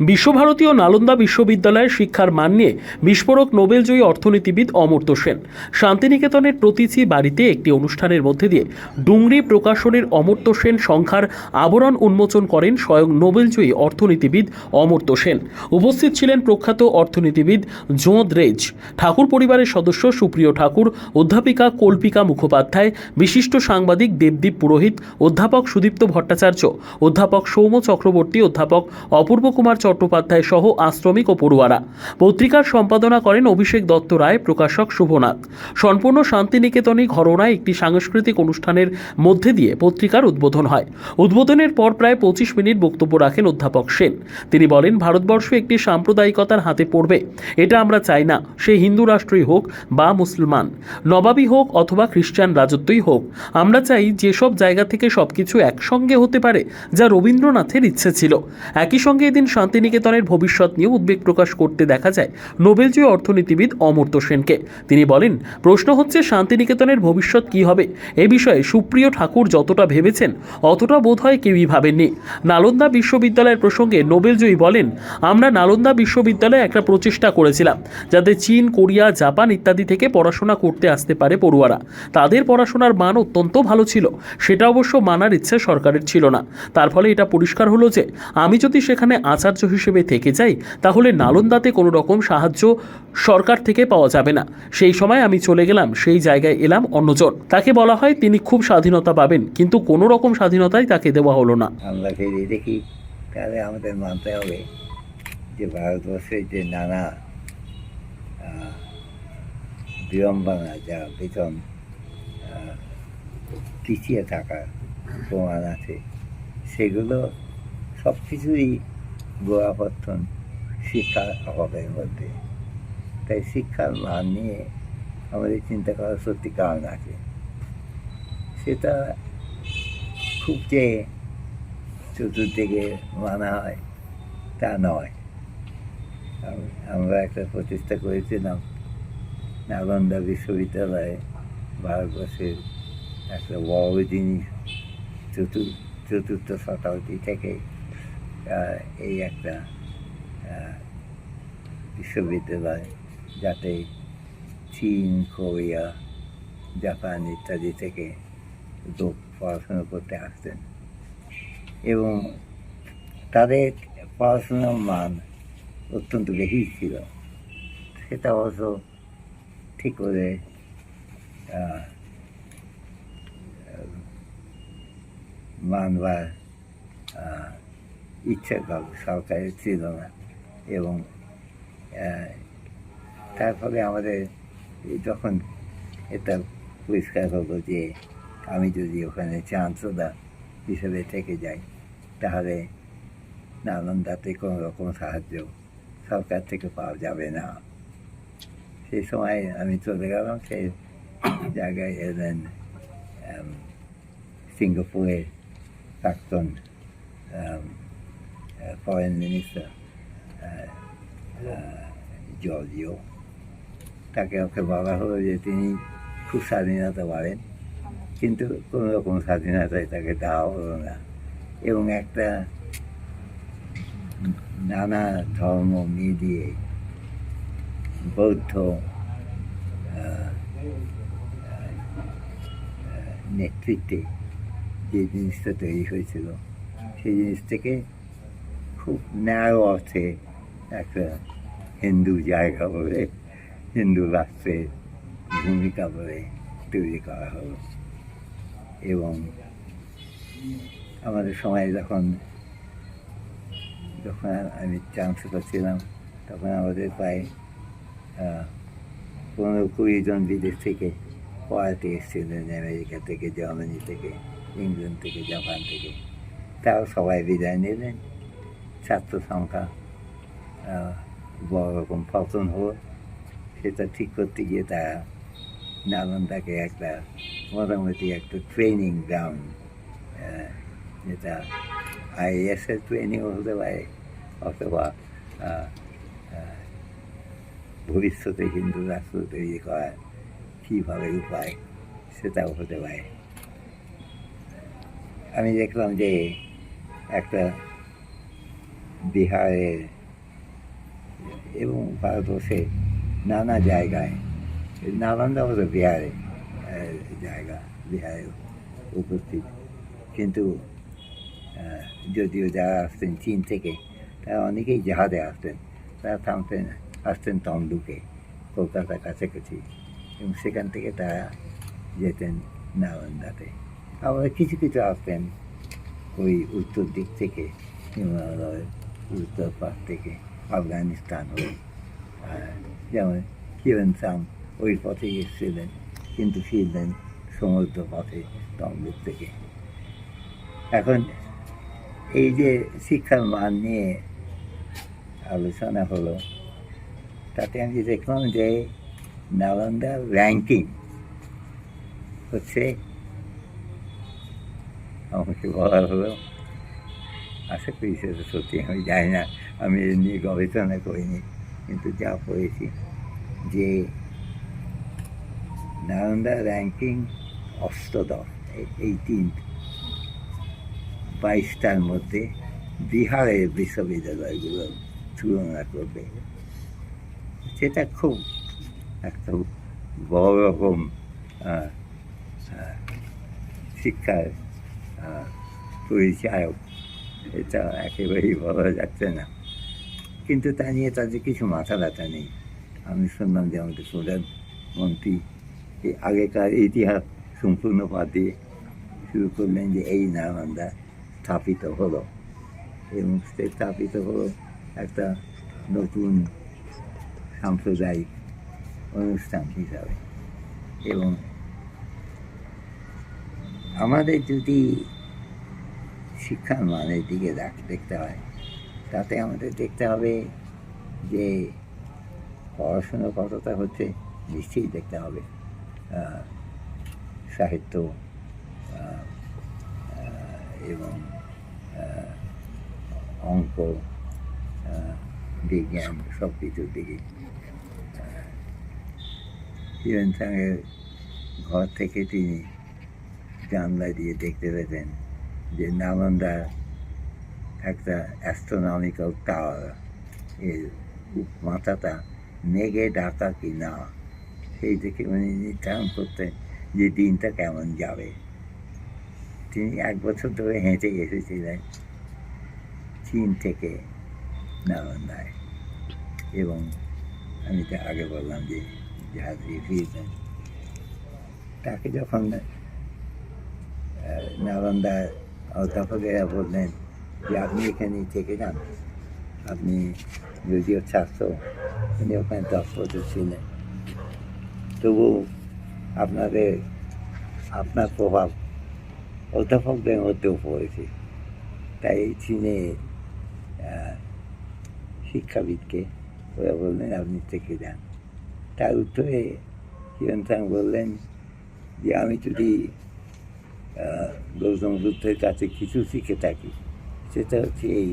বিশ্বভারতীয় নালন্দা বিশ্ববিদ্যালয়ের শিক্ষার মান নিয়ে বিস্ফোরক নোবেলজয়ী অর্থনীতিবিদ অমর্ত্য সেন শান্তিনিকেতনের প্রতিচি বাড়িতে একটি অনুষ্ঠানের মধ্যে দিয়ে ডুংরি প্রকাশনের অমর্ত্য সেন সংখ্যার আবরণ উন্মোচন করেন স্বয়ং নোবেলজয়ী অর্থনীতিবিদ অমর্ত্য সেন। উপস্থিত ছিলেন প্রখ্যাত অর্থনীতিবিদ জোঁদ রেজ, ঠাকুর পরিবারের সদস্য সুপ্রিয় ঠাকুর, অধ্যাপিকা কল্পিকা মুখোপাধ্যায়, বিশিষ্ট সাংবাদিক দেবদীপ পুরোহিত, অধ্যাপক সুদীপ্ত ভট্টাচার্য, অধ্যাপক সৌম চক্রবর্তী, অধ্যাপক অপূর্ব কুমার চট্টোপাধ্যায় সহ আশ্রমিক ও পড়ুয়ারা। পত্রিকার সম্পাদনা করেন অভিষেক দত্ত রায়, প্রকাশক শুভনাথ। সম্পূর্ণ শান্তিনিকেতনে ঘরনায় একটি সাংস্কৃতিক অনুষ্ঠানের মধ্যে দিয়ে পত্রিকার উদ্বোধন হয়। উদ্বোধনের পর প্রায় পঁচিশ মিনিট বক্তব্য রাখেন অধ্যাপক সেন। তিনি বলেন, ভারতবর্ষ একটি সাম্প্রদায়িকতার হাতে পড়বে। এটা আমরা চাই না। সে হিন্দু রাষ্ট্রই হোক বা মুসলমান। নবাবী হোক অথবা খ্রিস্টান রাজত্বই হোক। আমরা চাই যেসব জায়গা থেকে সবকিছু একসঙ্গে হতে পারে যা রবীন্দ্রনাথের ইচ্ছে ছিল। একই সঙ্গে এদিন শান্তিনিকেতনের ভবিষ্যৎ নিয়ে উদ্বেগ প্রকাশ করতে দেখা যায় নোবেলজয়ী অর্থনীতিবিদ অমর্ত্য সেনকে। তিনি বলেন, প্রশ্ন হচ্ছে, শান্তিনিকেতনের ভবিষ্যৎ কি হবে? এ বিষয়ে সুপ্রিয় ঠাকুর যতটা ভেবেছেন, অতটা বোধহয় কেউই ভাবেননি। নালন্দা বিশ্ববিদ্যালয়ের প্রসঙ্গে নোবেলজয়ী বলেন, আমরা নালন্দা বিশ্ববিদ্যালয়ে একটা প্রচেষ্টা করেছিলাম, যাতে চীন, কোরিয়া, জাপান ইত্যাদি থেকে পড়াশোনা করতে আসতে পারে পড়ুয়ারা। তাদের পড়াশোনার মান অত্যন্ত ভালো ছিল। সেটা অবশ্য মানার ইচ্ছে সরকারের ছিল না। তার ফলে এটা পরিষ্কার হলো যে, আমি যদি সেখানে আচার্য হিসেবে থেকে যাই তাহলে নালন্দাতে কোনো রকম সাহায্য সরকার থেকে পাওয়া যাবে না। সেই সময় আমি চলে গেলাম, সেই জায়গায় এলাম অন্যজন। তাকে বলা হয় তিনি খুব স্বাধীনতা পাবেন, কিন্তু কোনো রকম স্বাধীনতাই তাকে দেওয়া হলো না। যদি দেখি, তাহলে আমাদের মানতে হবে যে ভারতবর্ষের যে নানা বিড়ম্বনা যা বেতন পিছিয়ে থাকার প্রমাণ আছে, সেগুলো সব কিছুই গোড়াপত্তন শিক্ষার অভাবের মধ্যে। তাই শিক্ষার মান নিয়ে আমাদের চিন্তা করার সত্যি কারণ আছে। সেটা খুব যে চতুর্দিকে মানা হয়, তা নয়। আমরা একটা প্রচেষ্টা করেছিলাম নালন্দা বিশ্ববিদ্যালয়ে ভারতবর্ষের একটা বড় জিনিস, চতুর, চতুর্থ শতাব্দী থেকে এই একটা বিশ্ববিদ্যালয় যাতে চীন কোরিয়া জাপান ইত্যাদি থেকে লোক পড়াশোনা করতে আসতেন। এবং তাদের পড়াশোনার মান অত্যন্ত বেশি ছিল। সেটা অবশ্য ঠিক করে মানবার আহ, ইচ্ছা সরকারের ছিল না এবং তার ফলে আমাদের যখন এটা পরিষ্কার হলো যে আমি যদি ওখানে চান্সলার হিসেবে থেকে যাই, তাহলে নালন্দাতে কোনো রকম সাহায্য সরকার থেকে পাওয়া যাবে না। সেই সময় আমি চলে গেলাম সেই জায়গায় এলেন সিঙ্গাপুরের প্রাক্তন ফরেন মিনিস্টার জর্জিও তাকে ওকে বলা হলো যে তিনি খুব স্বাধীনতা পাবেন, কিন্তু কোনো রকম স্বাধীনতায় তাকে দেওয়া হলো না। এবং একটা নানা ধর্ম মিলিয়ে বৌদ্ধ নেতৃত্বে যে জিনিসটা তৈরি হয়েছিল, সেই জিনিস থেকে খুব ন্যায় অর্থে একটা হিন্দু জায়গা বলে, হিন্দু রাষ্ট্রের ভূমিকা বলে তৈরি করা হলো। এবং আমাদের সময় যখন যখন আমি চান্সেলর ছিলাম, তখন আমাদের প্রায় পনেরো কুড়ি জন বিদেশ থেকে পড়াতে এসেছিলেন, আমেরিকা থেকে, জার্মানি থেকে, ইংল্যান্ড থেকে, জাপান থেকে। তাও সবাই বিদায় নিলেন। ছাত্র সংখ্যা বড় রকম পতন হলো। সেটা ঠিক করতে গিয়ে তারা নালন্দাকে একটা মোটামুটি একটা ট্রেনিং গ্রাউন্ড যেটা আইএসের ট্রেনিংও হতে পারে অথবা ভবিষ্যতে হিন্দু রাষ্ট্র তৈরি করার কীভাবে উপায় সেটাও হতে পারে। আমি দেখলাম যে একটা বিহারের এবং ভারতবর্ষে নানা জায়গায় নালন্দা হলো বিহারে জায়গা বিহারে উপস্থিত। কিন্তু যদিও যারা আসতেন চীন থেকে, তারা অনেকেই জাহাজে আসতেন, তারা থামতেন, আসতেন তমলুকে, কলকাতার কাছাকাছি এবং সেখান থেকে তারা যেতেন নালন্দাতে। আবার কিছু কিছু আসতেন ওই উত্তর দিক থেকে হিমালয়ের উত্তর পাশ থেকে আফগানিস্তান হয়ে যেমন কিরণ সাং ওই পথে এসেছিলেন, কিন্তু ফিরলেন সমুদ্র পথে তমলুক থেকে। এখন এই যে শিক্ষার মান নিয়ে আলোচনা হলো, তাতে আমি দেখলাম যে নালন্দার র্যাঙ্কিং হচ্ছে, আমাকে বলা হলো আশা করি সেটা সত্যি, আমি জানি না, আমি এ নিয়ে গবেষণা করিনি, কিন্তু যা পড়েছি যে নালন্দা র্যাঙ্কিং অষ্টদশ এইটিন বাইশটার মধ্যে বিহারের বিশ্ববিদ্যালয়গুলো তুলনা করবে। সেটা খুব একটা বড় রকম শিক্ষার পরিচায়ক এটা একেবারেই বলা যাচ্ছে না। কিন্তু তা নিয়ে তাদের কিছু মাথা ব্যথা নেই। আমি শুনলাম যে আমাদের প্রধানমন্ত্রী এই আগেকার ইতিহাস সম্পূর্ণ দিয়ে শুরু করলেন যে এই নালন্দা স্থাপিত হলো। এবং স্থাপিত হলো একটা নতুন সাম্প্রদায়িক অনুষ্ঠান হিসাবে। এবং আমাদের যদি শিক্ষার মানের দিকে দেখতে হয়। তাতে আমাদের দেখতে হবে যে পড়াশুনো কতটা হচ্ছে, নিশ্চয়ই দেখতে হবে। সাহিত্য এবং অঙ্ক বিজ্ঞান সব কিছুর দিকে সাংয়ের ঘর থেকে তিনি জানলা দিয়ে দেখতে পেতেন। যে নালন্দা একটা অ্যাস্ট্রোনমিক্যাল টাওয়ার এর উপ- মাথাটা মেঘে ঢাকা কি না সেই থেকে উনি নির্ধারণ করতেন যে দিনটা কেমন যাবে। তিনি এক বছর ধরে হেঁটে এসেছিলেন চীন থেকে নালন্দায়। এবং আমি তো আগে বললাম যে জাহাজ ফিরবেন। তাকে যখন আহ, নালন্দার অধ্যাপকেরা বললেন যে, আপনি এখানে থেকে যান। আপনি যদিও ছাত্র উনি ওখানে বছর ছিলেন। তবু আপনাদের আপনার প্রভাব অধ্যাপকদের মধ্যেও পড়েছে। তাই চীনে শিক্ষাবিদকে ওরা বললেন, আপনি থেকে যান। তার উত্তরে হিরণ সাং বললেন যে, আমি যদি গৌতম বুদ্ধের কাছে কিছু শিখে থাকি। সেটা হচ্ছে এই